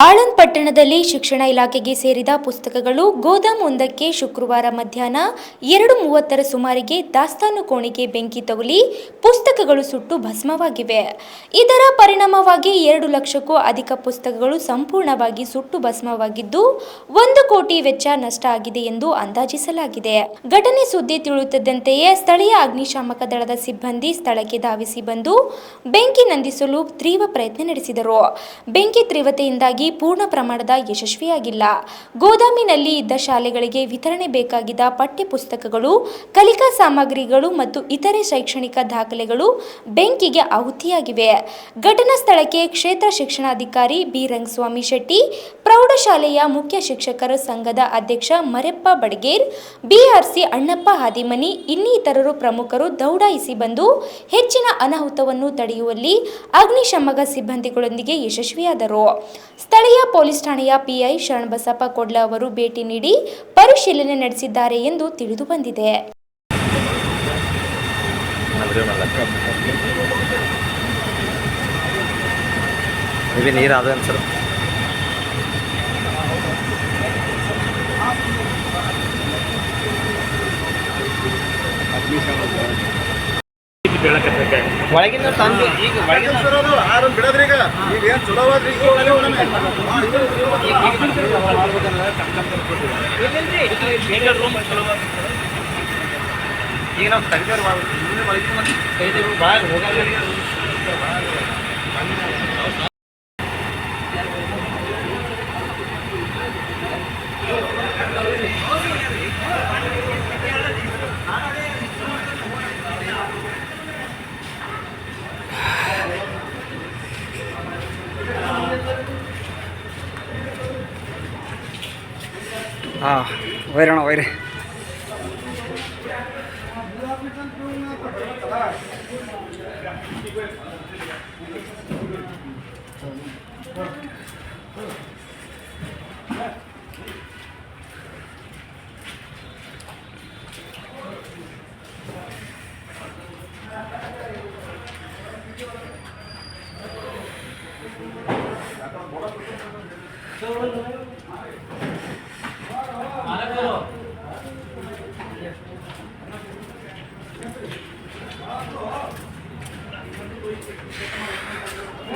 ಆಳಂದ್ ಪಟ್ಟಣದಲ್ಲಿ ಶಿಕ್ಷಣ ಇಲಾಖೆಗೆ ಸೇರಿದ ಪುಸ್ತಕಗಳು ಗೋದಾಮೊಂದಕ್ಕೆ ಶುಕ್ರವಾರ ಮಧ್ಯಾಹ್ನ ಎರಡು ಮೂವತ್ತರ ಸುಮಾರಿಗೆ ದಾಸ್ತಾನು ಕೋಣೆಗೆ ಬೆಂಕಿ ತಗುಲಿ ಪುಸ್ತಕಗಳು ಸುಟ್ಟು ಭಸ್ಮವಾಗಿವೆ. ಇದರ ಪರಿಣಾಮವಾಗಿ ಎರಡು ಲಕ್ಷಕ್ಕೂ ಅಧಿಕ ಪುಸ್ತಕಗಳು ಸಂಪೂರ್ಣವಾಗಿ ಸುಟ್ಟು ಭಸ್ಮವಾಗಿದ್ದು, ಒಂದು ಕೋಟಿ ವೆಚ್ಚ ನಷ್ಟ ಆಗಿದೆ ಎಂದು ಅಂದಾಜಿಸಲಾಗಿದೆ. ಘಟನೆ ಸುದ್ದಿ ತಿಳಿಯುತ್ತಿದ್ದಂತೆಯೇ ಸ್ಥಳೀಯ ಅಗ್ನಿಶಾಮಕ ದಳದ ಸಿಬ್ಬಂದಿ ಸ್ಥಳಕ್ಕೆ ಧಾವಿಸಿ ಬಂದು ಬೆಂಕಿ ನಂದಿಸಲು ತೀವ್ರ ಪ್ರಯತ್ನ ನಡೆಸಿದರು. ಬೆಂಕಿ ತೀವ್ರತೆಯಿಂದಾಗಿ ಪೂರ್ಣ ಪ್ರಮಾಣದ ಯಶಸ್ವಿಯಾಗಿಲ್ಲ. ಗೋದಾಮಿನಲ್ಲಿ ಇದ್ದ ಶಾಲೆಗಳಿಗೆ ವಿತರಣೆ ಬೇಕಾಗಿದ್ದ ಪಠ್ಯಪುಸ್ತಕಗಳು, ಕಲಿಕಾ ಸಾಮಗ್ರಿಗಳು ಮತ್ತು ಇತರೆ ಶೈಕ್ಷಣಿಕ ದಾಖಲೆಗಳು ಬೆಂಕಿಗೆ ಆಹುತಿಯಾಗಿವೆ. ಘಟನಾ ಸ್ಥಳಕ್ಕೆ ಕ್ಷೇತ್ರ ಶಿಕ್ಷಣಾಧಿಕಾರಿ ಬಿ. ರಂಗಸ್ವಾಮಿ ಶೆಟ್ಟಿ, ಪ್ರೌಢಶಾಲೆಯ ಮುಖ್ಯ ಶಿಕ್ಷಕರ ಸಂಘದ ಅಧ್ಯಕ್ಷ ಮರೆಪ್ಪ ಬಡಗೇರ್, ಬಿಆರ್ಸಿ ಅಣ್ಣಪ್ಪ ಹಾದಿಮನಿ, ಇನ್ನಿತರರು ಪ್ರಮುಖರು ದೌಡಾಯಿಸಿ ಬಂದು ಹೆಚ್ಚಿನ ಅನಾಹುತವನ್ನು ತಡೆಯುವಲ್ಲಿ ಅಗ್ನಿಶಾಮಕ ಸಿಬ್ಬಂದಿಗಳೊಂದಿಗೆ ಯಶಸ್ವಿಯಾದರು. ಸ್ಥಳೀಯ ಪೊಲೀಸ್ ಠಾಣೆಯ ಪಿಐ ಶರಣಬಸಪ್ಪ ಕೊಡ್ಲ ಅವರು ಭೇಟಿ ನೀಡಿ ಪರಿಶೀಲನೆ ನಡೆಸಿದ್ದಾರೆ ಎಂದು ತಿಳಿದು ಬಂದಿದೆ. ಅಗ್ನಿಶಾಮ ಒಳಗಿನ ತಂದು ಈಗ ಒಳಗಿನ ಆರು ಬಿಡದ್ರಿ ಈಗ. ಈಗ ಏನ್ ಚಲೋ ಆದ್ರಿ ಈಗ. ಈಗ ನಾವು ತೆಗ್ದೇವ್ರು ಭಾಳ ಹೋಗಲ್ಲ ആ wait വരെ